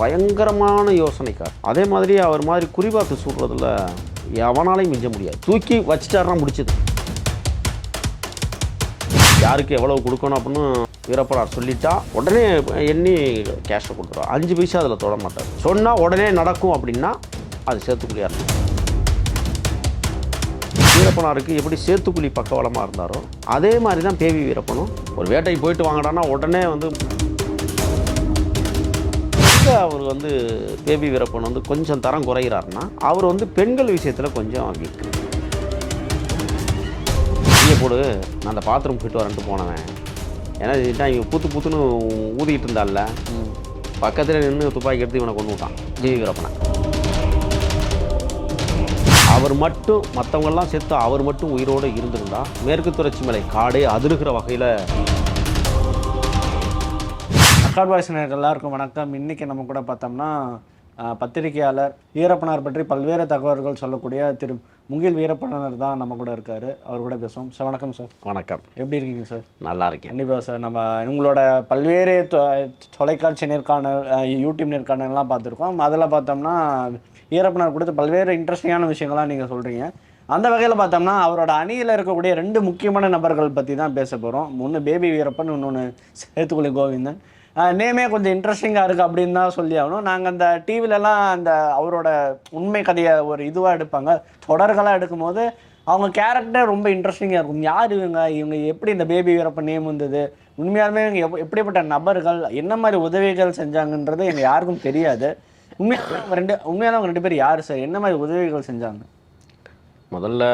பயங்கரமான யோசனைக்கார். அதே மாதிரி அவர் மாதிரி குறிபாத்து சுடுறதுல எவனாலையும் மிஞ்ச முடியாது. தூக்கி வச்சுட்டாருன்னா முடிச்சது. யாருக்கு எவ்வளவு கொடுக்கணும் அப்படின்னு வீரப்பனார் சொல்லிட்டா உடனே எண்ணி கேஷை கொடுத்துருவார் அஞ்சு பைசா அதில் தொட மாட்டார். சொன்னால் உடனே நடக்கும் அப்படின்னா அது சேர்த்துக்குள்ளியாக இருக்கும். வீரப்பனாருக்கு எப்படி சேத்துக்குழி பக்கவளமாக இருந்தாரோ அதே மாதிரி தான் பேவி வீரப்பனும். ஒரு வேட்டைக்கு போயிட்டு வாங்கடான்னா உடனே வந்து எங்க அவர் வந்து பேபி வீரப்பன் வந்து கொஞ்சம் தரம் குறைகிறாருன்னா அவர் வந்து பெண்கள் விஷயத்தில் கொஞ்சம் வீக் நீயே போடு நான் அந்த பாத்ரூம் போயிட்டு வரேன்ட்டு போனவன். ஏன்னா இவங்க இவன் புத்து புத்துன்னு ஊதிக்கிட்டு இருந்தால பக்கத்தில் நின்று துப்பாக்கி எடுத்து இவனை கொண்டு விட்டான் ஜிவி வீரப்பனை. அவர் மட்டும் மற்றவங்கெல்லாம் சேர்த்து அவர் மட்டும் உயிரோடு இருந்திருந்தா மேற்கு தொடர்ச்சி மலை காடே அதிருகிற வகையில் அக்காட் வாய்ஸ் எல்லாருக்கும் வணக்கம். இன்னைக்கு நம்ம கூட பார்த்தோம்னா பத்திரிகையாளர் வீரப்பனார் பற்றி பல்வேறு தகவல்கள் சொல்லக்கூடிய திரு முகில் வீரப்பனார் தான் நம்ம கூட இருக்காரு. அவர் கூட பேசுவோம். சார் வணக்கம் சார். வணக்கம். எப்படி இருக்கீங்க சார்? நல்லா இருக்கேன். கண்டிப்பாக சார். நம்ம உங்களோட பல்வேறு தொலைக்காட்சி நேர்காணல் யூடியூப் நேர்காணல்லாம் பார்த்துருக்கோம். அதில் பார்த்தோம்னா வீரப்பனார் கொடுத்து பல்வேறு இன்ட்ரெஸ்டிங்கான விஷயங்கள்லாம் நீங்கள் சொல்கிறீங்க அந்த வகையில் பார்த்தோம்னா அவரோட அணியில் இருக்கக்கூடிய ரெண்டு முக்கியமான நபர்கள் பற்றி தான் பேச போகிறோம் ஒன்று பேபி வீரப்பன் இன்னொன்று சேத்துக்குழி கோவிந்தன். நேமே கொஞ்சம் இன்ட்ரெஸ்டிங்காக இருக்குது அப்படின்னு தான் சொல்லி ஆகணும். நாங்கள் அந்த டிவிலலாம் அந்த அவரோட உண்மை கதையை ஒரு இதுவாக எடுப்பாங்க. தொடர்களாக எடுக்கும்போது அவங்க கேரக்டர் ரொம்ப இன்ட்ரெஸ்டிங்காக இருக்கும். யார் இவங்க? இவங்க எப்படி இந்த பேபி வீரப்பன் நேம் வந்தது? உண்மையாலுமே இவங்க எப் எப்படிப்பட்ட நபர்கள்? என்ன மாதிரி உதவிகள் செஞ்சாங்கன்றது எங்கள் யாருக்கும் தெரியாது. உண்மையாக ரெண்டு உண்மையான அவங்க ரெண்டு பேர் யார் சார் என்ன மாதிரி உதவிகள் செஞ்சாங்க? முதல்ல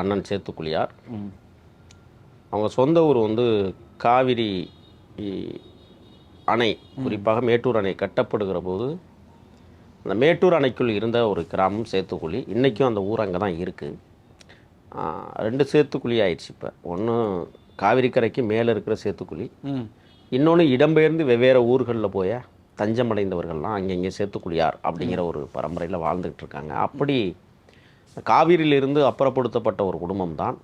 அண்ணன் சேத்துக்குழியார். அவங்க சொந்த ஊர் வந்து காவிரி அணை குறிப்பாக மேட்டூர் அணை கட்டப்படுகிற போது அந்த மேட்டூர் அணைக்குள் இருந்த ஒரு கிராமம் சேத்துக்குழி இன்றைக்கும் அந்த ஊர் அங்கே தான் இருக்குது ரெண்டு சேத்துக்குழி ஆயிடுச்சு இப்போ. ஒன்று காவிரி கரைக்கு மேலே இருக்கிற சேத்துக்குழி. இன்னொன்று இடம்பெயர்ந்து வெவ்வேறு ஊர்களில் போய தஞ்சமடைந்தவர்கள்லாம் அங்கங்கே சேத்துக்குழியார் அப்படிங்கிற ஒரு பரம்பரையில் வாழ்ந்துகிட்டு இருக்காங்க. அப்படி காவிரியிலிருந்து அப்புறப்படுத்தப்பட்ட ஒரு குடும்பம் தான்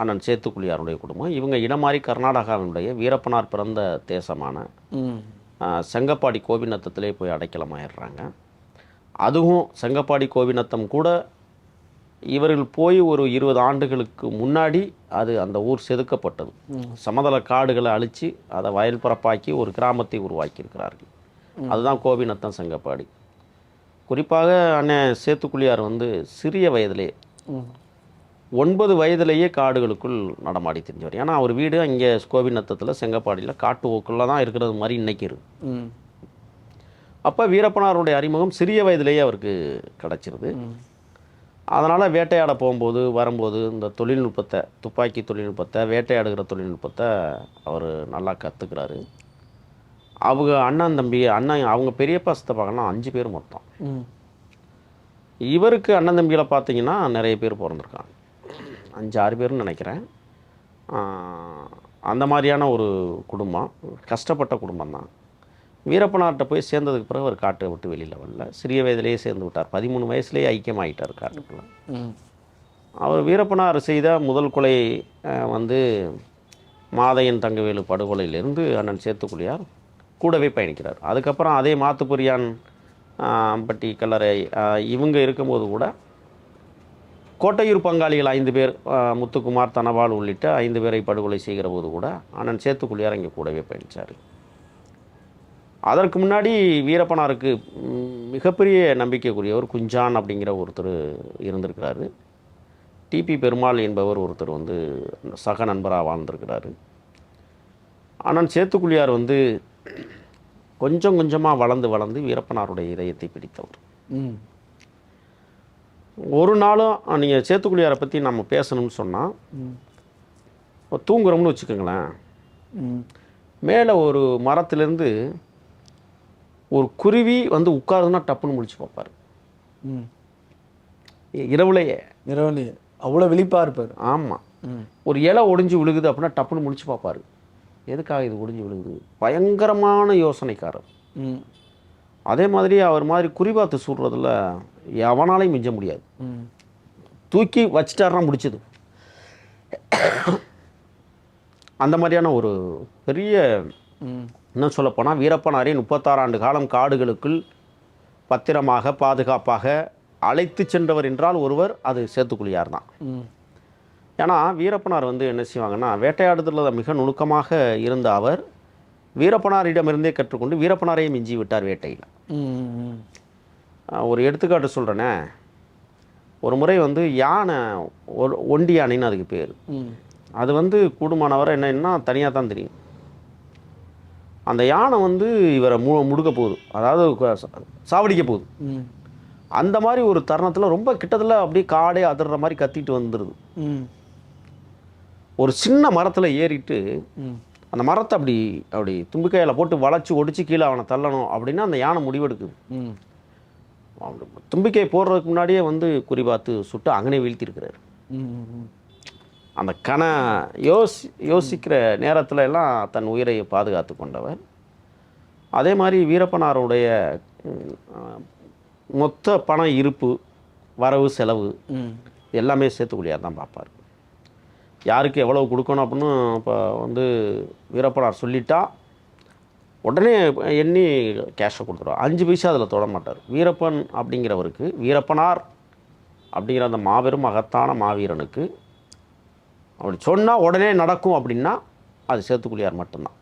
அண்ணன் சேத்துக்குழியாருடைய குடும்பம். இவங்க இடம் மாறி கர்நாடகாவினுடைய வீரப்பனார் பிறந்த தேசமான செங்கப்பாடி கோபிநத்தத்திலே போய் அடைக்கலமாயிடுறாங்க. அதுவும் செங்கப்பாடி கோபிநத்தம் கூட இவர்கள் போய் ஒரு இருபது ஆண்டுகளுக்கு முன்னாடி அது அந்த ஊர் செதுக்கப்பட்டது. சமதள காடுகளை அழித்து அதை வயல் பரப்பாக்கி ஒரு கிராமத்தை உருவாக்கியிருக்கிறார்கள். அதுதான் கோபிநத்தம் செங்கப்பாடி. குறிப்பாக அண்ணன் சேத்துக்குழியார் வந்து சிறிய வயதிலே ஒன்பது வயதிலேயே காடுகளுக்குள் நடமாடி தெரிஞ்சவர். ஏன்னா அவர் வீடு அங்கே கோபிநத்தத்தில் செங்கப்பாடியில் காட்டு ஓக்குள்ள தான் இருக்கிறது மாதிரி இன்னைக்கு இருக்கு. அப்போ வீரப்பனாருடைய அறிமுகம் சிறிய வயதிலேயே அவருக்கு கிடச்சிருது. அதனால் வேட்டையாட போகும்போது வரும்போது இந்த தொழில்நுட்பத்தை துப்பாக்கி தொழில்நுட்பத்தை வேட்டையாடுகிற தொழில்நுட்பத்தை அவர் நல்லா கற்றுக்கிறாரு அவங்க அண்ணன் தம்பி அண்ணன் அவங்க பெரியப்பா சித்தப்பாக்கெல்லாம் அஞ்சு பேர் மொத்தம். இவருக்கு அண்ணன் தம்பிகளை பார்த்தீங்கன்னா நிறைய பேர் பிறந்திருக்காங்க. அஞ்சு ஆறு பேர்னு நினைக்கிறேன் அந்த மாதிரியான ஒரு குடும்பம் கஷ்டப்பட்ட குடும்பம் தான் வீரப்பனார்கிட்ட போய் சேர்ந்ததுக்கு பிறகு அவர் காட்டை விட்டு வெளியில் வரல. சிறிய வயதிலேயே சேர்ந்து விட்டார். பதிமூணு வயசுலேயே ஐக்கியமாயிட்டார் காட்டுக்குள்ள. அவர் வீரப்பனார் செய்த முதல் கொலை வந்து மாதையன் தங்கவேலு படுகொலையிலிருந்து அண்ணன் சேத்துக்குழியார் கூடவே பயணிக்கிறார். அதுக்கப்புறம் அதே மாத்துப்பொரியான் பட்டி கல்லறை இவங்க இருக்கும்போது கூட கோட்டையூர் பங்காளிகள் ஐந்து பேர் முத்துக்குமார் தனபால் உள்ளிட்ட ஐந்து பேரை படுகொலை செய்கிற போது கூட அண்ணன் சேத்துக்குள்ளியார் இங்கே கூடவே பயணித்தார் அதற்கு முன்னாடி வீரப்பனாருக்கு மிகப்பெரிய நம்பிக்கைக்குரியவர் குஞ்சான் அப்படிங்கிற ஒருத்தர் இருந்திருக்கிறாரு. டிபி பெருமாள் என்பவர் ஒருத்தர் வந்து சக நண்பராக வாழ்ந்திருக்கிறாரு. ஆனால் சேத்துக்குழியார் வந்து கொஞ்சம் கொஞ்சமாக வளர்ந்து வளர்ந்து வீரப்பனாருடைய இதயத்தை பிடித்தவர். ஒரு நாளும் நீங்கள் சேத்துக்குழியாரை பற்றி நம்ம பேசணும்னு சொன்னால் தூங்குறோம்னு வச்சுக்கோங்களேன். மேலே ஒரு மரத்துலேருந்து ஒரு குருவி வந்து உட்காருதுன்னா டப்புன்னு முடிச்சு பார்ப்பார். ம். இரவுலையே. இரவுலையே. அவ்வளோ விழிப்பாக இருப்பார். ஆமாம் ஒரு இலை ஒடிஞ்சு விழுகுது அப்படின்னா டப்புன்னு முடிச்சு பார்ப்பாரு. எதுக்காக இது ஒடிஞ்சு விழுகுது? பயங்கரமான யோசனைக்காரர். ம். அதே மாதிரி அவர் மாதிரி குறிபாத்து சுடுறதுல எவனாலையும் மிஞ்ச முடியாது. தூக்கி வச்சிட்டாருன்னா முடிச்சது. அந்த மாதிரியான ஒரு பெரிய இன்னும் சொல்லப்போனால் வீரப்பனாரே முப்பத்தாறு ஆண்டு காலம் காடுகளுக்குள் பத்திரமாக பாதுகாப்பாக அழைத்து சென்றவர் என்றால் ஒருவர் அது சேத்துக்குழியார் தான். ஏன்னா வீரப்பனார் வந்து என்ன செய்வாங்கன்னா வேட்டையாடுதலில் மிக நுணுக்கமாக இருந்த அவர் வீரப்பனாரிடமிருந்தே கற்றுக்கொண்டு வீரப்பனாரையும் மிஞ்சி விட்டார் வேட்டையில். ஒரு எடுத்துக்காட்டு சொல்கிறேனே ஒரு முறை வந்து யானை ஒரு ஒண்டி யானைன்னு அதுக்கு பேர். அது வந்து கூடுமானவரை என்னன்னா தனியாக தான் தெரியும். அந்த யானை வந்து இவரை மு முடுக்க போகுது. அதாவது சாவடிக்க போகுது. அந்த மாதிரி ஒரு தருணத்தில் ரொம்ப கிட்டத்தில் அப்படியே காடே அதிர்ற மாதிரி கத்திட்டு வந்துடுது ஒரு சின்ன மரத்தில் ஏறிட்டு அந்த மரத்தை அப்படி அப்படி தும்பிக்கையில் போட்டு வளைச்சி ஒடிச்சு கீழே அவனை தள்ளணும் அப்படின்னா அந்த யானை முடிவெடுக்குது. தும்பிக்கை போடுறதுக்கு முன்னாடியே வந்து குறிபார்த்து சுட்டு அங்கனே வீழ்த்திருக்கிறாரு அந்த கண யோசி யோசிக்கிற நேரத்தில் எல்லாம் தன் உயிரை பாதுகாத்து கொண்டவர். அதே மாதிரி வீரப்பனாருடைய மொத்த பண இருப்பு வரவு செலவு எல்லாமே சேர்த்துக்குள்ளியாக தான் பார்ப்பார். யாருக்கு எவ்வளவு கொடுக்கணும் அப்படின்னு இப்போ வந்து வீரப்பனார் சொல்லிட்டா உடனே எண்ணி கேஷை கொடுத்துருவார். அஞ்சு பைசா அதில் தொட மாட்டார். வீரப்பன் அப்படிங்கிறவருக்கு வீரப்பனார் அப்படிங்கிற அந்த மாபெரும் மகத்தான மாவீரனுக்கு அப்படி சொன்னால் உடனே நடக்கும் அப்படின்னா அது சேத்துக்குழியார் மட்டும்தான்.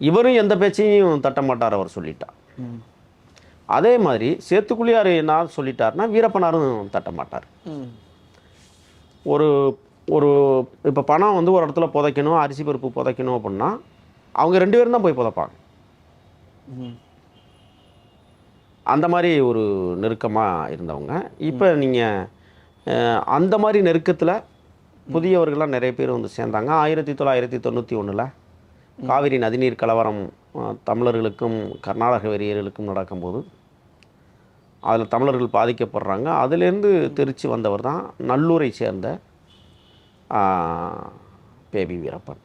இவரும் எந்த பேச்சையும் தட்ட மாட்டார் அவர் சொல்லிட்டா. ம். அதே மாதிரி சேத்துக்குழியார் என்ன சொல்லிட்டாருன்னா வீரப்பனாரும் தட்ட மாட்டார். ஒரு ஒரு இப்போ பணம் வந்து ஒரு இடத்துல புதைக்கணும் அரிசி பருப்பு புதைக்கணும் அப்படின்னா அவங்க ரெண்டு பேரும் தான் போய் புதைப்பாங்க. அந்த மாதிரி ஒரு நெருக்கமாக இருந்தவங்க. இப்போ நீங்கள் அந்த மாதிரி நெருக்கத்தில் புதியவர்கள்லாம் நிறைய பேர் வந்து சேர்ந்தாங்க. ஆயிரத்தி தொள்ளாயிரத்தி தொண்ணூற்றி ஒன்றில் காவிரி நதிநீர் கலவரம் தமிழர்களுக்கும் கர்நாடக வெறியர்களுக்கும் நடக்கும்போது அதில் தமிழர்கள் பாதிக்கப்படுறாங்க. அதுலேருந்து திருச்சி வந்தவர் தான் நல்லூரை சேர்ந்த பேபி வீரப்பன்.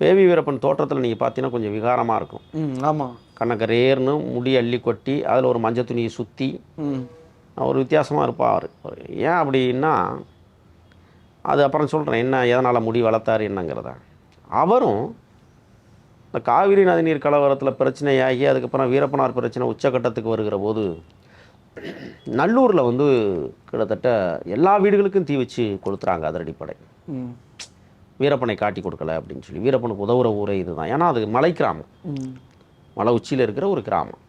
பேபி வீரப்பன் தோற்றத்தில் நீங்கள் பார்த்தீங்கன்னா கொஞ்சம் விகாரமாக இருக்கும். ஆமாம் கண்ணக்கரேர்னு முடி அள்ளி கொட்டி அதில் ஒரு மஞ்சள் துணியை சுற்றி ஒரு வித்தியாசமாக இருப்பார் ஏன் அப்படின்னா அது அப்புறம் சொல்கிறேன் என்ன எதனால் முடி வளர்த்தாரு என்னங்கிறத. அவரும் இந்த காவிரி நதிநீர் கலவரத்தில் பிரச்சனையாகி அதுக்கப்புறம் வீரப்பனார் பிரச்சனை உச்சக்கட்டத்துக்கு வருகிற போது நல்லூரில் வந்து கிட்டத்தட்ட எல்லா வீடுகளுக்கும் தீ வச்சு கொளுத்துறாங்க ம். வீரப்பனை காட்டி கொடுக்கல அப்படின்னு சொல்லி வீரப்பனுக்கு உதவுற ஊரே இதுதான். ஏன்னா அது மலை கிராமம். மலை உச்சியில் இருக்கிற ஒரு கிராமம்.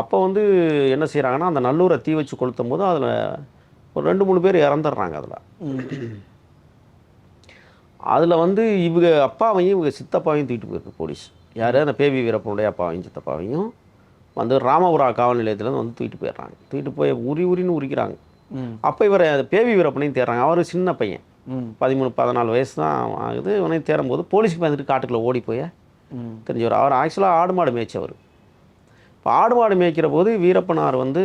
அப்போ வந்து என்ன செய்கிறாங்கன்னா அந்த நல்லூரை தீ வச்சு கொளுத்தும் போது அதில் ஒரு ரெண்டு மூணு பேர் இறந்துடுறாங்க அதில். அதில் வந்து இவங்க அப்பாவையும் இவங்க சித்தப்பாவையும் தூக்கிட்டு போயிருக்கு போலீஸ். யார்? அந்த பேபி வீரப்பனுடைய அப்பாவையும் சித்தப்பாவையும் வந்து ராமபுரா காவல் நிலையத்துலேருந்து வந்து தூக்கிட்டு போயிடுறாங்க. தூக்கிட்டு போய் உரி உரின்னு உரிக்கிறாங்க. அப்போ இவரை பேபி வீரப்பனையும் தேடுறாங்க. அவர் சின்ன பையன். பதிமூணு பதினாலு வயசு தான் ஆகுது. இவனையும் தேடும்போது போலீஸ்க்கு வந்துட்டு காட்டுக்குள்ளே ஓடி போய் தெரிஞ்சவர் அவர் ஆக்சுவலாக ஆடு மாடு மேய்ச்சவர். இப்போ ஆடு மாடு மேய்க்கிற போது வீரப்பனார் வந்து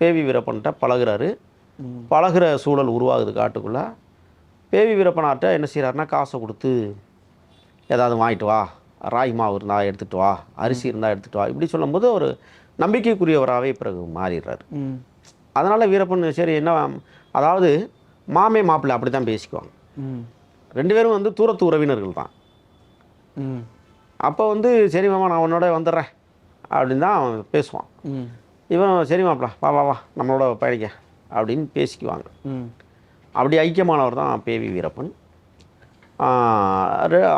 பேவி வீரப்பன்கிட்ட பழகுறாரு. பழகுற சூழல் உருவாகுது காட்டுக்குள்ளே. பேவி வீரப்பனார்ட்ட என்ன செய்கிறாருன்னா காசை கொடுத்து ஏதாவது வாங்கிட்டு வா. ராகி மாவு இருந்தால் எடுத்துகிட்டு வா. அரிசி இருந்தால் எடுத்துகிட்டு வா. இப்படி சொல்லும்போது ஒரு நம்பிக்கைக்குரியவராகவே பிறகு மாறிடுறாரு. அதனால் வீரப்பன் சரி என்ன அதாவது மாமே மாப்பிள்ளை அப்படி தான் பேசிக்குவாங்க ரெண்டு பேரும் வந்து தூரத்து உறவினர்கள் தான். அப்போ வந்து சரி மாமா நான் உன்னோட வந்துடுறேன். அப்படின்னு தான் அவன் பேசுவான். இவன் சரி மாப்பிள வா வா வா நம்மளோட பயணிக்க. அப்படின்னு பேசிக்குவாங்க. அப்படி ஐக்கியமானவர் தான் பேவி வீரப்பன்.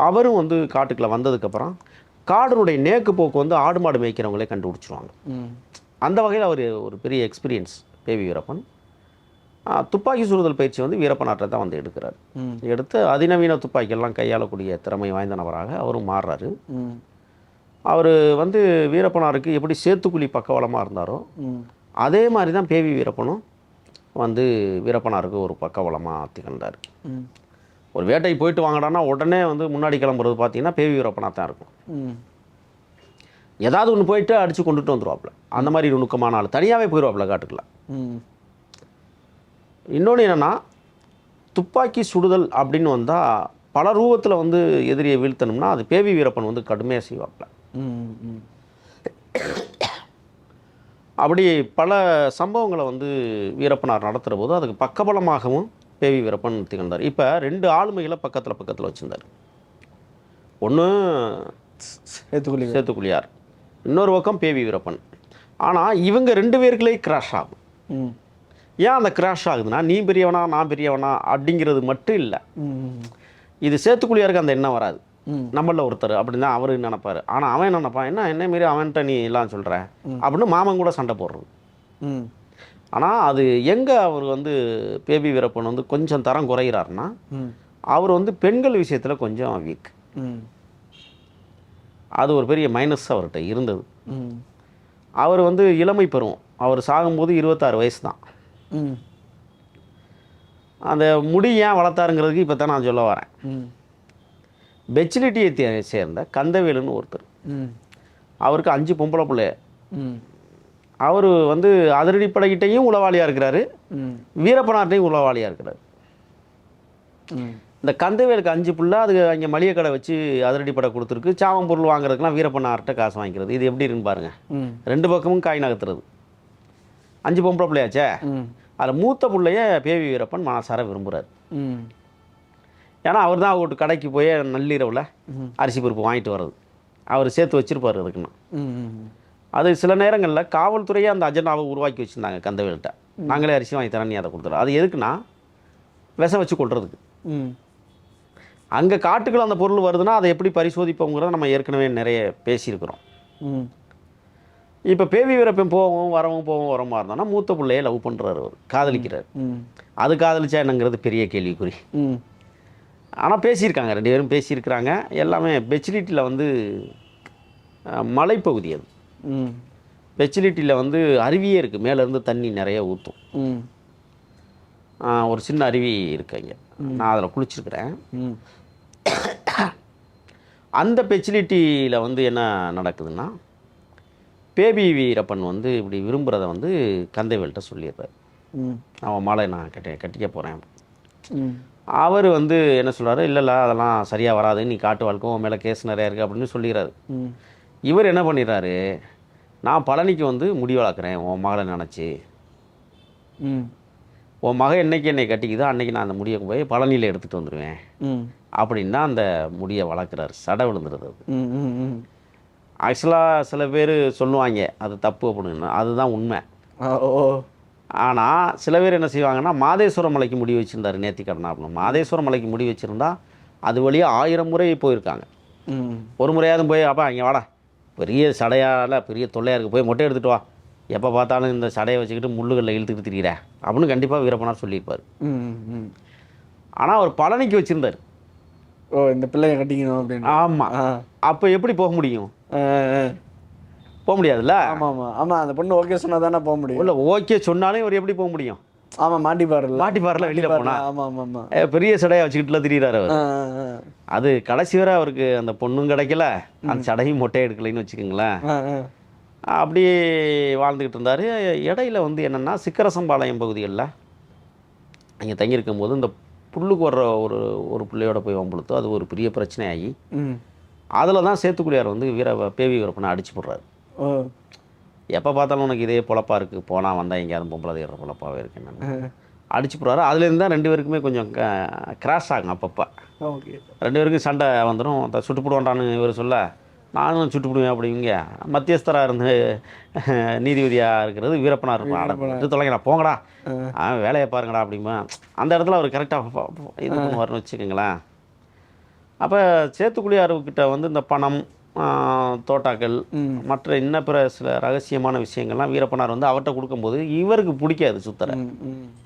அவரும் வந்து காட்டுக்குள்ளே வந்ததுக்கப்புறம் காடனுடைய நேக்கு போக்கு வந்து ஆடு மாடு மேய்க்கிறவங்களே கண்டுபிடிச்சிருவாங்க. அந்த வகையில் அவர் ஒரு பெரிய எக்ஸ்பீரியன்ஸ் பேவி வீரப்பன். துப்பாக்கி சுடுதல் பயிற்சி வந்து வீரப்பனாற்றை தான் வந்து எடுக்கிறார். எடுத்து அதிநவீன துப்பாக்கியெல்லாம் கையாளக்கூடிய திறமை வாய்ந்த நபராக அவரும் மாறுறாரு. அவர் வந்து வீரப்பனாருக்கு எப்படி சேத்துக்குழி பக்கவலமாக இருந்தாரோ அதே மாதிரி தான் பேவி வீரப்பனும் வந்து வீரப்பனாருக்கு ஒரு பக்கவலமாக திகழ்ந்தார். ஒரு வேட்டைக்கு போயிட்டு வாங்கடான்னா உடனே வந்து முன்னாடி கிளம்புறது பார்த்தீங்கன்னா பேவி வீரப்பனாக தான் இருக்கும். ஏதாவது ஒன்று போயிட்டு அடித்து கொண்டுட்டு வந்துருவாப்புல அந்த மாதிரி நுணுக்கமான ஆள். தனியாகவே போயிடுவாப்புல காட்டுக்குள்ள. ம். இன்னொன்று என்னென்னா துப்பாக்கி சுடுதல் அப்படின்னு வந்தால் பல ரூபத்தில் வந்து எதிரியை வீழ்த்தணும்னா அது பேவி வீரப்பன் வந்து கடுமையாக செய்வாப்புல அப்படி பல சம்பவங்களை வந்து வீரப்பனார் நடத்துகிற போது அதுக்கு பக்கபலமாகவும் பேவி வீரப்பன் திகழ்ந்தார். இப்போ ரெண்டு ஆளுமைகளை பக்கத்தில் பக்கத்தில் வச்சுருந்தார். ஒன்று சேத்துக்குழி சேத்துக்குழியார். இன்னொரு பக்கம் பேவி வீரப்பன். ஆனால் இவங்க ரெண்டு பேருக்குள்ளே கிராஷ் ஆகும். ஏன் அந்த கிராஷ் ஆகுதுன்னா நீ பெரியவனா நான் பெரியவனா அப்படிங்கிறது மட்டும் இல்லை. இது சேத்துக்குழியாருக்கு அந்த எண்ணம் வராது. நம்மள ஒருத்தர் அப்படின்னு தான் அவரு நினைப்பாரு. ஆனால் அவன் என்ன நினைப்பான்? என்ன என்ன மாரி அவன்கிட்ட நீ எல்லாம் சொல்கிற அப்படின்னு மாமன் கூட சண்டை போடுறது. ஆனால் அது எங்கே அவர் வந்து பேபி வீரப்பன் வந்து கொஞ்சம் தரம் குறைகிறாருன்னா அவர் வந்து பெண்கள் விஷயத்தில் கொஞ்சம் வீக் அது ஒரு பெரிய மைனஸ் அவர்கிட்ட இருந்தது. அவர் வந்து இளமை பருவம். அவர் சாகும்போது இருபத்தாறு வயசு தான் அந்த முடி ஏன் வளர்த்தாருங்கிறதுக்கு இப்போ தான் நான் சொல்ல வரேன். பெச்சிலிட்டியை சேர்ந்த கந்தவேலுன்னு ஒருத்தர். அவருக்கு அஞ்சு பொம்பளை பிள்ளை ம். அவர் வந்து அதிரடிப்படைகிட்டையும் உளவாளியாக இருக்கிறாரு. வீரப்பனார்ட்டையும் உளவாளியாக இருக்கிறாரு. இந்த கந்தவேலுக்கு அஞ்சு பிள்ளை அது அங்கே மளிகை கடை வச்சு அதிரடிப்படை கொடுத்துருக்கு. சாவம் பொருள் வாங்குறதுக்குலாம் வீரப்பனார்ட்ட காசு வாங்கிக்கிறது. இது எப்படி இருக்குன்னு பாருங்க. ம். ரெண்டு பக்கமும் காய் நகர்த்துறது. அஞ்சு பொம்பளை பிள்ளையாச்சே? அதில் மூத்த பிள்ளைய பேவி வீரப்பன் மனசார விரும்புகிறார் ம். ஏன்னா அவர் தான் அவர்கிட்ட கடைக்கு போய் நள்ளிரவில். அரிசி பருப்பு வாங்கிட்டு வர்றது. அவர் சேர்த்து வச்சிருப்பாரு அதுக்குன்னு. அது சில நேரங்களில் காவல்துறையே அந்த அஜெண்டாவை உருவாக்கி வச்சுருந்தாங்க கந்தவேல்கிட்ட நாங்களே அரிசி வாங்கி தரேன் நீ அதை கொடுத்துரு அது எதுக்குன்னா விஷம் வச்சு கொள்றதுக்கு ம். அங்கே காட்டுக்குள்ள அந்த பொருள் வருதுன்னா அதை எப்படி பரிசோதிப்போங்கிறத நம்ம ஏற்கனவே நிறைய பேசியிருக்கிறோம். ம். இப்போ பேவி வீரப்பன் போகவும் வரவும் போகவும் வரமா இருந்தோன்னா மூத்த பிள்ளைய லவ் பண்ணுறாரு அவர். காதலிக்கிறார். அது காதலிச்சா என்னங்கிறது பெரிய கேள்விக்குறி. ஆனால் பேசியிருக்காங்க ரெண்டு பேரும் பேசியிருக்கிறாங்க. எல்லாமே பெச்சிலிட்டியில் வந்து மலைப்பகுதி அது. பெச்சிலிட்டியில் வந்து அருவியே இருக்குது மேலேருந்து தண்ணி நிறைய ஊற்றும் ஒரு சின்ன அருவி இருக்கு அங்கே. நான் அதில் குளிச்சிருக்கிறேன். அந்த பெச்சிலிட்டியில் வந்து என்ன நடக்குதுன்னா பேபி வீரப்பன் வந்து இப்படி விரும்புகிறத வந்து கந்தைவேல்கிட்ட சொல்லிடுறாரு. அவன் மாலை நான் கட்ட கட்டிக்க போகிறேன் அவர் வந்து என்ன சொல்றாரு? இல்ல இல்ல அதெல்லாம் சரியாக வராது. நீ காட்டு வாழ்க்கை உன் மேலே கேஸ் நிறையா இருக்குது அப்படின்னு சொல்லிடுறாரு. இவர் என்ன பண்ணிடுறாரு? நான் பழனிக்கு வந்து முடி வளர்க்குறேன். உன் மகளை நினச்சி. ம். உன் மகன் என்னைக்கு என்னை கட்டிக்குதோ அன்னைக்கு நான் அந்த முடியை போய் பழனியில் எடுத்துகிட்டு வந்துடுவேன் அப்படின்னு அந்த முடியை வளர்க்குறாரு. சடை விழுந்துருது ஆக்சுவலாக சில பேர் சொல்லுவாங்க அது தப்பு அப்படின்னு. அதுதான் உண்மை. ஆனால் சில பேர் என்ன செய்வாங்கன்னா மாதேஸ்வரம் மலைக்கு முடி வச்சுருந்தாரு நேர்த்திக்கடனா அப்படின்னு மாதேஸ்வரம் மலைக்கு முடி வச்சுருந்தா அது வழியாக ஆயிரம் முறை போயிருக்காங்க. ஒரு முறையாவது போய் அப்பா இங்கே வாடா. பெரிய சடையால் பெரிய தொல்லையாக இருக்குது போய் மொட்டை எடுத்துகிட்டு வா. எப்போ பார்த்தாலும் இந்த சடையை வச்சுக்கிட்டு முள்ளுகளில் இழுத்துக்கிட்டு திரியிற. அப்படின்னு கண்டிப்பாக வீரப்பனார் சொல்லியிருப்பார். ஆனால் அவர் பழனிக்கு வச்சுருந்தார். ஓ இந்த பிள்ளைய கட்டிக்கணும் அப்படின்னு. ஆமாம் அப்போ எப்படி போக முடியும். போக முடியாதுல்ல? ஆமா ஆமா ஆமா அந்த பொண்ணு ஓகே சொன்னா தானே போக முடியும். இல்லை ஓகே சொன்னாலும் இவர் எப்படி போக முடியும்? ஆமா மாட்டிப்பாருல்ல. மாட்டிப்பார்ல வெளியில் போனா? ஆமா ஆமா ஆமா ஏ, பெரிய சடையை வச்சுக்கிட்டுல திரியிறாரு அவர். அது கடைசி வரை அவருக்கு அந்த பொண்ணும் கிடைக்கல. அந்த சடையும் மொட்டை எடுக்கலைன்னு வச்சுக்கோங்களேன். அப்படியே வாழ்ந்துக்கிட்டு இருந்தார். இடையில வந்து என்னென்னா சிக்கரசம்பாளையம் பகுதிகளில் அங்கே தங்கியிருக்கும் போது இந்த புல்லுக்கு வர்ற ஒரு ஒரு பிள்ளையோட போய் வம்புழுத்து அது ஒரு பெரிய பிரச்சனையாகி அதில் தான் சேத்துக்குடியார் வந்து வீர பேவி வீரப்பனை அடிச்சு போடுறாரு. எப்போ பார்த்தாலும் உனக்கு இதே பொழப்பா இருக்குது போனால் வந்தால் எங்கேயாவது பொம்பளை தேடுற பொழப்பாகவே இருக்கு ஆ. என்னன்னு அடிச்சு போடுறாரு. அதுலேருந்து தான் ரெண்டு பேருக்குமே கொஞ்சம் கிராஸ் ஆகும் அப்பப்போ. ஓகே. ரெண்டு பேருக்கும் சண்டை வந்துடும் சுட்டு போடுவான்டான்னு இவர் சொல்ல நானும் சுட்டு போடுவேன் அப்படிங்க. மத்தியஸ்தராக இருந்து நீதிபதியாக இருக்கிறது வீரப்பனாக இருப்பான். தொலைங்கடா போங்கடா. வேலையை பாருங்கடா அப்படிமா அந்த இடத்துல அவர் கரெக்டாக இது பண்ணுவார்னு வச்சுக்கோங்களேன். அப்போ சேத்துக்குழியார்கிட்ட வந்து இந்த பணம் தோட்டாக்கள் மற்ற இன்ன பிற சில ரகசியமான விஷயங்கள்லாம் வீரப்பனார் வந்து அவர்கிட்ட கொடுக்கும்போது இவருக்கு பிடிக்காது சுத்தரை.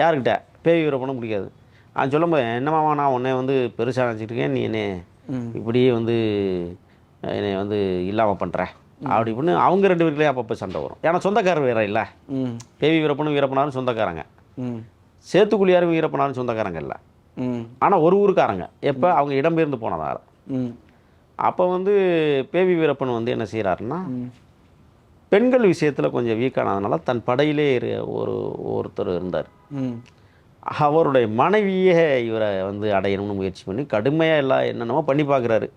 யாருக்கிட்ட? பேய் வீரப்பனும் பிடிக்காது. நான் சொல்லும்போது என்னமாமா நான் உன்னை வந்து பெருசாக நினச்சிட்டு இருக்கேன். நீ என்ன இப்படியே வந்து என்னை வந்து இல்லாமல் பண்ணுற அப்படி இப்படின்னு அவங்க ரெண்டு பேருக்குள்ளே அப்பப்போ சண்டை வரும். ஏன்னா சொந்தக்காரர் வேற இல்லை. பேவி வீரப்பனும் வீரப்பனாரும் சொந்தக்காரங்க. சேத்துக்குழியாரும் வீரப்பனாரும் சொந்தக்காரங்க இல்லை. ஆனால் ஒரு ஊருக்காரங்க. எப்போ? அவங்க இடம்பெயர்ந்து போனதால. ம். அப்போ வந்து பேவி வீரப்பன் வந்து என்ன செய்கிறாருன்னா பெண்கள் விஷயத்தில் கொஞ்சம் வீக்கானதுனால தன் படையிலே ஒரு ஒருத்தர் இருந்தார். ம். அவருடைய மனைவியே இவரை வந்து அடையணும்னு முயற்சி பண்ணி கடுமையாக எல்லாம் என்னென்னமோ பண்ணி பார்க்குறாரு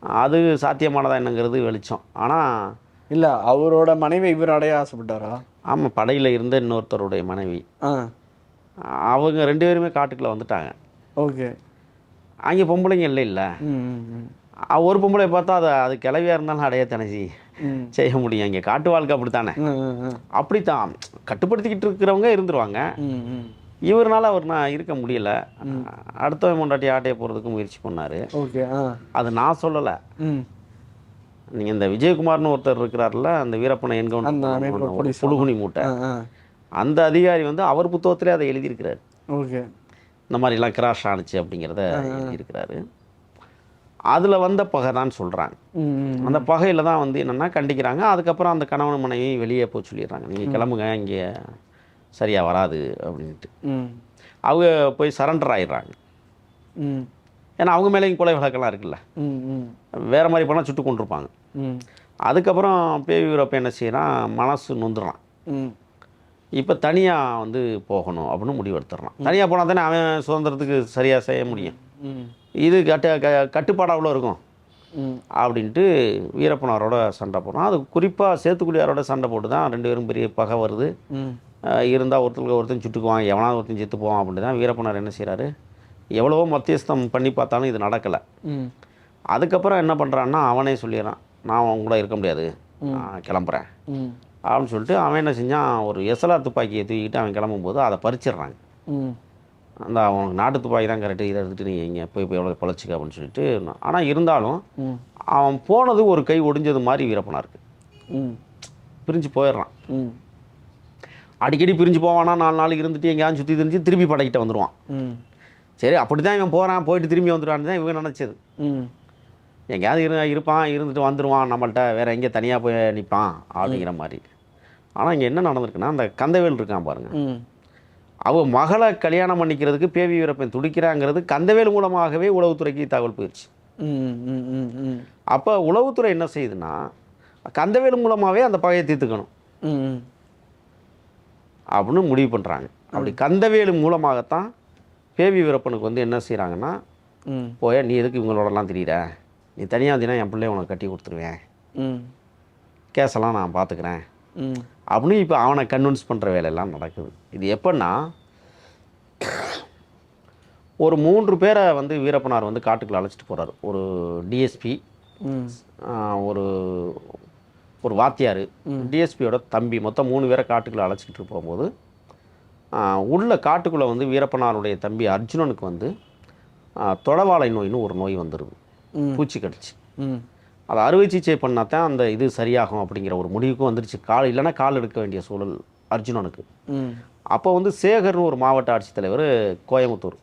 அது சாத்தியமானதா என்னங்கிறது வெளிச்சம். ஆனால் இல்ல அவரோட மனைவி இவர் அடைய ஆசைப்பட்டாரா? ஆமாம் படையில் இருந்த இன்னொருத்தருடைய மனைவி. ஆ. அவங்க ரெண்டு பேருமே காட்டுக்குள்ளே வந்துட்டாங்க. ஓகே. அங்கே பொம்பளைங்க இல்லை. இல்லை ஒரு பொம்பளை பார்த்தா அது அது கிளவியாக இருந்தாலும் அடைய தனசி செய்ய முடியும். இங்கே காட்டு வாழ்க்கை அப்படித்தானே. அப்படித்தான். கட்டுப்படுத்திக்கிட்டு இருக்கிறவங்க இருந்துருவாங்க. இவர்னால அவர் நான் இருக்க முடியல. அடுத்தவன் முண்டாட்டி ஆட்டைய போகிறதுக்கு முயற்சி பண்ணார். ஓகே அது நான் சொல்லலை. நீங்கள் இந்த விஜயகுமார்னு ஒருத்தர் இருக்கிறார்ல அந்த வீரப்பனை என்கவுண்டர் புழுகுனி மூட்டை. அந்த அதிகாரி வந்து அவர் புத்தகத்திலே அதை எழுதியிருக்கிறார். ஓகே. இந்த மாதிரிலாம் கிராஷ் ஆணுச்சு அப்படிங்கிறத எழுதியிருக்கிறாரு. அதில் வந்த பகை தான் சொல்கிறாங்க அந்த பகையில் தான் வந்து என்னென்னா கண்டிக்கிறாங்க. அதுக்கப்புறம் அந்த கணவன் மனைவி வெளியே போய் சொல்லிடுறாங்க. நீங்கள் கிளம்புங்க இங்கே சரியாக வராது அப்படின்ட்டு. அவங்க போய் சரண்டர் ஆயிடுறாங்க. ம். ஏன்னா அவங்க மேலேயும் கொலை வழக்கெல்லாம் இருக்குல்ல. வேறு மாதிரி பண்ணால் சுட்டு கொண்டிருப்பாங்க அதுக்கப்புறம் பேய் வீரப்ப என்ன செய்யறான்? மனசு நொந்துறான். ம். இப்போ தனியாக வந்து போகணும் அப்படின்னு முடிவெடுத்துறான் தனியாக போனால் தானே அவன் சுதந்திரத்துக்கு சரியாக செய்ய முடியும். இது கட்டு க கட்டுப்பாடு அவ்வளோ இருக்கும். அப்படின்ட்டு வீரப்பனாரோட சண்டை போடுறான் அது குறிப்பாக சேத்துக்குடியாரோட சண்டை போட்டு தான் ரெண்டு பேரும் பெரிய பகை வருது. இருந்தால் ஒருத்தருக்கு ஒருத்தன் சுட்டுக்குவான் எவனாவது ஒருத்தன் செத்து போவான் அப்படின்ட்டு தான் வீரப்பனார் என்ன செய்கிறாரு எவ்வளவோ மத்தியஸ்தம் பண்ணி பார்த்தாலும் இது நடக்கலை. அதுக்கப்புறம் என்ன பண்ணுறான்னா அவனே சொல்லிடுறான் நான் உன் கூட இருக்க முடியாது. நான் கிளம்புறேன். அப்படின்னு சொல்லிட்டு அவன் என்ன செஞ்சான் ஒரு எஸ்எல்ஆர் துப்பாக்கியை தூக்கிட்டு அவன் கிளம்பும்போது அதை பறிச்சிடுறாங்க. அந்த அவனுக்கு நாட்டு துப்பாக்கி தான் கரெக்டு இதை எடுத்துட்டு நீ இங்கே போய் போய் எவ்வளோ பொழைச்சிக்க அப்படின்னு சொல்லிட்டு ஆனால் இருந்தாலும் அவன் போனது ஒரு கை ஒடிஞ்சது மாதிரி வீரப்பனா இருக்கு. ம். பிரிஞ்சு போயிடுறான். ம். அடிக்கடி பிரிஞ்சு போவானா நாலு நாள் இருந்துட்டு எங்கேயாவது சுற்றி தெரிஞ்சு திருப்பி படைக்கிட்ட வந்துடுவான் சரி அப்படி தான் இவன் போகிறான் போயிட்டு திரும்பி வந்துடுவான்னு தான் இவன் நினச்சது. ம். எங்கேயாவது இரு இருப்பான் இருந்துட்டு வந்துடுவான் நம்மள்ட்ட வேறு எங்கே தனியாக போய் நிற்பான் அப்படிங்கிற மாதிரி. ஆனால் இங்கே என்ன நடந்திருக்குன்னா அந்த கந்தவேல் இருக்கான் பாருங்க. ம். அவ மகளை கல்யாணம் பண்ணிக்கிறதுக்கு பேவி வீரப்பன் துடிக்கிறாங்கிறது கந்தவேல் மூலமாகவே உளவுத்துறைக்கு தகவல் போயிடுச்சு. அப்போ உளவுத்துறை என்ன செய்யுதுன்னா கந்தவேல் மூலமாகவே அந்த பகையை தீர்த்துக்கணும். ம் அப்படின்னு முடிவு பண்ணுறாங்க அப்படி கந்தவேலு மூலமாகத்தான் பேவி வீரப்பனுக்கு வந்து என்ன செய்கிறாங்கன்னா போய் நீ எதுக்கு இவங்களோடலாம் தெரியுற? நீ தனியாக இருந்தீங்கன்னா என் பிள்ளைய உனக்கு கட்டி கொடுத்துருவேன். ம். கேஸெல்லாம் நான் பார்த்துக்கிறேன் ம். அப்படின்னு இப்போ அவனை கன்வின்ஸ் பண்ணுற வேலையெல்லாம் நடக்குது. இது எப்படின்னா ஒரு மூன்று பேரை வந்து வீரப்பனார் வந்து காட்டுக்குள்ள அழைச்சிட்டு போகிறார் ஒரு டிஎஸ்பி ஒரு ஒரு வாத்தியார். டிஎஸ்பியோட தம்பி மொத்தம் மூணு பேரை காட்டுக்குள்ள அழைச்சிக்கிட்டு போகும்போது உள்ள காட்டுக்குள்ளே வந்து வீரப்பனாருடைய தம்பி அர்ஜுனனுக்கு வந்து தொடவாளை நோயின்னு ஒரு நோய் வந்துடுது. பூச்சி கடிச்சு. அதை அறுவை சிகிச்சை பண்ணால் தான் அந்த இது சரியாகும் அப்படிங்கிற ஒரு முடிவுக்கும் வந்துருச்சு. கால் இல்லைன்னா கால் எடுக்க வேண்டிய சூழல் அர்ஜுனனுக்கு. அப்போ வந்து சேகர்னு ஒரு மாவட்ட ஆட்சித்தலைவர் கோயம்புத்தூர்.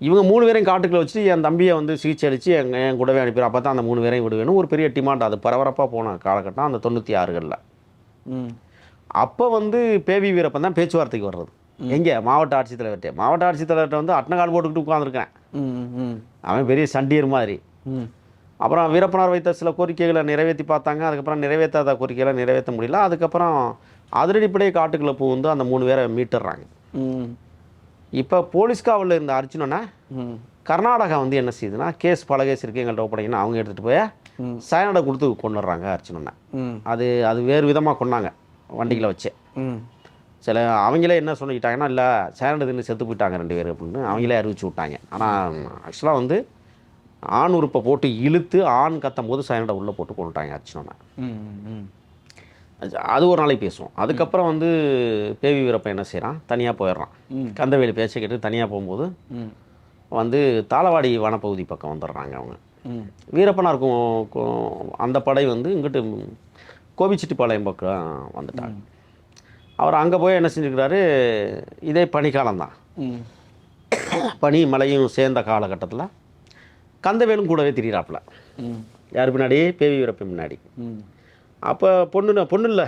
இவங்க மூணு பேரையும் காட்டுக்குள்ள வச்சுட்டு என் தம்பியை வந்து சிகிச்சை அளித்து எங்க என் கூடவே அனுப்பிடுறேன் அப்போ தான் அந்த மூணு பேரையும் விடுவேன்னு ஒரு பெரிய டிமாண்ட். அது பரபரப்பாக போன காலகட்டம் அந்த தொண்ணூற்றி ஆறுகளில் அப்போ வந்து பேவி வீரப்பன் தான் பேச்சுவார்த்தைக்கு வர்றது. எங்கே? மாவட்ட ஆட்சித்தலைவர்கிட்ட மாவட்ட ஆட்சித்தலைவர்கிட்ட வந்து அட்டனகால் போட்டுக்கிட்டு உட்காந்துருக்கேன் அவன் பெரிய சண்டியர் மாதிரி. அப்புறம் வீரப்பனார் வைத்த சில கோரிக்கைகளை நிறைவேற்றி பார்த்தாங்க. அதுக்கப்புறம் நிறைவேற்றாத கோரிக்கைகளை நிறைவேற்ற முடியல. அதுக்கப்புறம் அதிரடிப்படையே காட்டுக்குள்ளே புகுந்து அந்த மூணு பேரை மீட்டுடுறாங்க இப்போ போலீஸ் காவலில் இருந்த அர்ஜுனனை கர்நாடகா வந்து என்ன செய்யுதுன்னா கேஸ் பல கேஸ் இருக்குது எங்கள்கிட்ட ஒப்படைக்கணும். அவங்க எடுத்துகிட்டு போய். சயனடை கொடுத்து கொண்டுடுறாங்க அர்ஜுனனை. ம். அது அது வேறு விதமாக கொண்டாங்க வண்டிகளை வச்சு. சில அவங்களே என்ன சொல்லிக்கிட்டாங்கன்னா இல்லை சேனடு தின்னு செத்து போயிட்டாங்க ரெண்டு பேர் அப்படின்னு அவங்களே அறிவிச்சு விட்டாங்க. ஆனால் ஆக்சுவலாக வந்து ஆண் உறுப்பை போட்டு இழுத்து ஆண் கத்தும் போது சயனடை உள்ளே போட்டு கொண்டுட்டாங்க ம் அது- ஒரு நாளைக்கு பேசுவோம். அதுக்கப்புறம் வந்து பேவி வீரப்பன் என்ன செய்கிறான் தனியாக போயிடுறான். கந்தவேலி பேச்சை கேட்டு தனியாக போகும்போது வந்து தாளவாடி வனப்பகுதி பக்கம் வந்துடுறாங்க அவங்க. ம். வீரப்பனார் கு- கு- அந்த படை வந்து இங்கிட்டு கோபிச்செட்டிப்பாளையம் பக்கம் வந்துட்டாங்க. அவர் அங்கே போய் என்ன செஞ்சுக்கிறாரு இதே பனிக்காலம் தான் பனி மழையும் சேர்ந்த காலகட்டத்தில் கந்தவேலும் கூடவே திரியிறாப்புல. யார் பின்னாடி? பேவி வீரப்பன் முன்னாடி அப்போ பொண்ணு பொண்ணு இல்லை.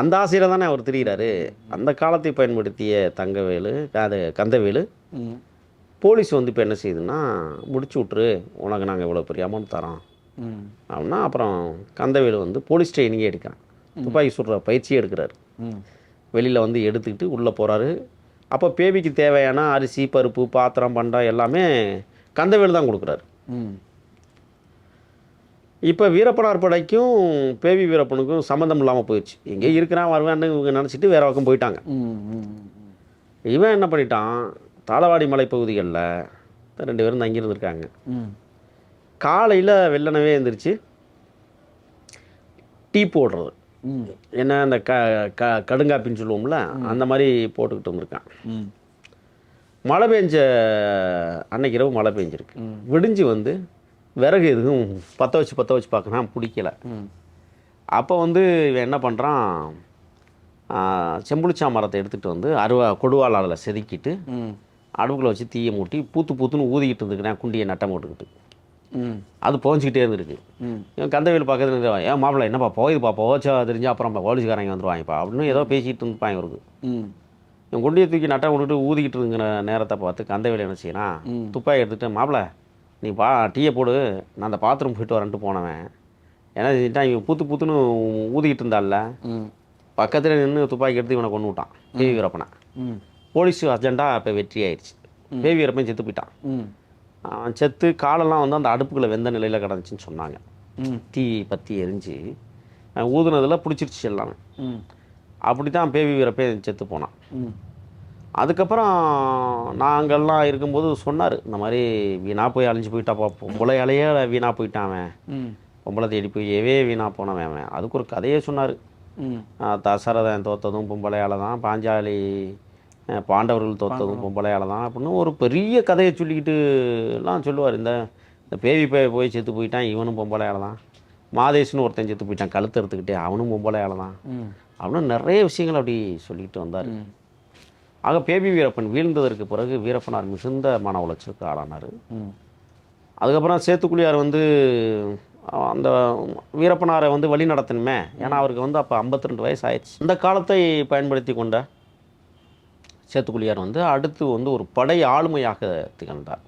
அந்த ஆசையில் தானே அவர் திரியிறாரு. அந்த காலத்தை பயன்படுத்திய தங்கவேலு அது கந்தவேலு. போலீஸ் வந்து இப்போ என்ன செய்யுதுன்னா முடிச்சு விட்ரு உனக்கு நாங்கள் இவ்வளோ பெரிய அமௌண்ட் தரோம். அப்படின்னா அப்புறம் கந்தவேலு வந்து போலீஸ் ட்ரைனிங்கே எடுக்கிறான். துப்பாக்கி சுடுற பயிற்சியே எடுக்கிறாரு. வெளியில் வந்து எடுத்துக்கிட்டு உள்ளே போகிறாரு அப்போ பேபிக்கு தேவையான அரிசி பருப்பு பாத்திரம் பண்டம் எல்லாமே கந்தவேலு தான் கொடுக்குறாரு. ம். இப்போ வீரப்பனார் படைக்கும் பேவி வீரப்பனுக்கும் சம்மந்தம் இல்லாமல் போயிடுச்சு எங்கே இருக்கிறான் வருவான்னு இவங்க நினச்சிட்டு வேற பக்கம் போயிட்டாங்க. இவன் என்ன பண்ணிட்டான்? தாளவாடி மலைப்பகுதிகளில் ரெண்டு பேரும் தங்கியிருந்திருக்காங்க ம். காலையில் வெள்ளனவே எழுந்திரிச்சு டீ போடுறது. என்ன அந்த க க கடுங்காப்பின்னு சொல்லுவோம்ல அந்த மாதிரி போட்டுக்கிட்டு வந்திருக்கான். ம். மழை பெஞ்ச அன்னைக்கு இரவு மழை பெஞ்சிருக்கு. விடிஞ்சு வந்து விறகு எதுவும் பற்ற வச்சு பற்ற வச்சு பார்க்கறான் பிடிக்கல. அப்போ வந்து இவன் என்ன பண்ணுறான் செம்புளிச்சா மரத்தை எடுத்துகிட்டு வந்து அருவா கொடுவாளால் செதுக்கிட்டு அடுப்புக்குள்ள வச்சு தீயை மூட்டி பூத்து பூத்துன்னு ஊதிக்கிட்டு இருந்துக்கிறேன் குண்டியை நட்டம் போட்டுக்கிட்டு அது புகஞ்சிக்கிட்டே இருந்திருக்கு. இவன் கந்தவேல் பக்கத்தில் ஏன் மாப்பிள்ளை என்னப்பா போகுதுப்பா போச்சா தெரிஞ்சா அப்புறம் போலீஸ்காரங்க வந்துருவாங்கப்பா அப்படின்னு ஏதோ பேசிக்கிட்டு இருந்துப்பாங்க இவருக்கு. இவன் குண்டியை தூக்கி நட்டம் விட்டுட்டு ஊதிக்கிட்டு இருக்கிற நேரத்தை பார்த்து கந்தவேல் என்ன செய்யறான். துப்பாக்கி எடுத்துட்டு மாப்பிள்ளை நீ பா டீயை போடு. நான் அந்த பாத்ரூம் போயிட்டு வரேன்ட்டு போனவன். என்ன செஞ்சுட்டான் இவன் பூத்து பூத்துன்னு ஊதிக்கிட்டு இருந்தால பக்கத்தில் நின்று துப்பாக்கி எடுத்து இவனை கொண்டு விட்டான். பேவி வீரப்பனை. போலீஸ் அர்ஜென்ட்டா இப்போ வெற்றி ஆயிடுச்சு. பேவி வீரப்பன் செத்து போயிட்டான். செத்து காலெல்லாம் வந்து அந்த அடுப்புக்குள்ள வெந்த நிலையில் கிடந்துச்சுன்னு சொன்னாங்க. தீ பற்றி எரிஞ்சு ஊதுனதில் பிடிச்சிருச்சு எல்லாமே. அப்படி தான் பேவி வீரப்பே செத்து போனான். அதுக்கப்புறம் நாங்கள்லாம் இருக்கும்போது சொன்னார் இந்த மாதிரி வீணா போய் அழிஞ்சு போயிட்டாப்பா பொம்பளையாலேயே வீணா போயிட்டான் அவன். பொம்பளை தேடி போய் எவே வீணா போனவன் அவன். அதுக்கு ஒரு கதையே சொன்னார். தசரதன் தோத்ததும் பொம்பளையால் தான் பாஞ்சாலி பாண்டவர்கள் தோத்ததும் பொம்பளையால் தான் அப்படின்னு ஒரு பெரிய கதையை சொல்லிக்கிட்டு எல்லாம் சொல்லுவார். இந்த இந்த பேவி போய் போய் செத்து போயிட்டான் இவனும் பொம்பளையால் தான். மாதேஷ்னு ஒருத்தன் செத்து போயிட்டான் கழுத்து எடுத்துக்கிட்டே அவனும் பொம்பளையால் தான். அப்படின்னு நிறைய விஷயங்கள் அப்படி சொல்லிக்கிட்டு வந்தார். ஆக பேபி வீரப்பன் வீழ்ந்ததற்கு பிறகு வீரப்பனார் மிகுந்த மன உளைச்சலுக்கு ஆளானார். அதுக்கப்புறம் சேத்துக்குழியார் வந்து அந்த வீரப்பனாரை வந்து வழி நடத்தணுமே. ஏன்னா அவருக்கு வந்து அப்போ 52 வயசு ஆயிடுச்சு. இந்த காலத்தை பயன்படுத்தி கொண்ட சேத்துக்குழியார் வந்து அடுத்து வந்து ஒரு படை ஆளுமையாக திகழ்ந்தார்.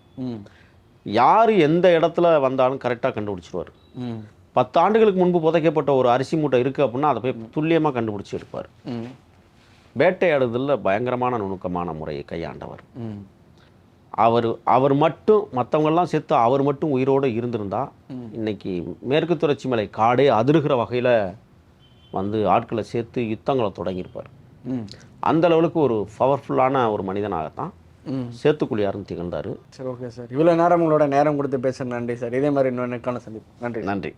யார் எந்த இடத்துல வந்தாலும் கரெக்டாக கண்டுபிடிச்சிருவார். பத்து ஆண்டுகளுக்கு முன்பு புதைக்கப்பட்ட ஒரு அரிசி மூட்டை இருக்குது அப்படின்னா அதை போய் துல்லியமாக கண்டுபிடிச்சி எடுப்பார். வேட்டையாடுதலில் பயங்கரமான நுணுக்கமான முறையை கையாண்டவர். அவர் அவர் மட்டும் மற்றவங்கெல்லாம் செத்து அவர் மட்டும் உயிரோடு இருந்திருந்தா இன்னைக்கு மேற்கு தொடர்ச்சி மலை காடே அதிருகிற வகையில் வந்து ஆட்களை சேர்த்து யுத்தங்களை தொடங்கியிருப்பார். அந்த லெவலுக்கு ஒரு பவர்ஃபுல்லான ஒரு மனிதனாகத்தான் சேத்துக்குழியாரும் திகழ்ந்தார். சரி ஓகே சார். இவ்வளோ நேரம் உங்களோட நேரம் கொடுத்து பேசுகிற நன்றி சார். இதே மாதிரி இன்னொரு சந்திப்பு. நன்றி. நன்றி.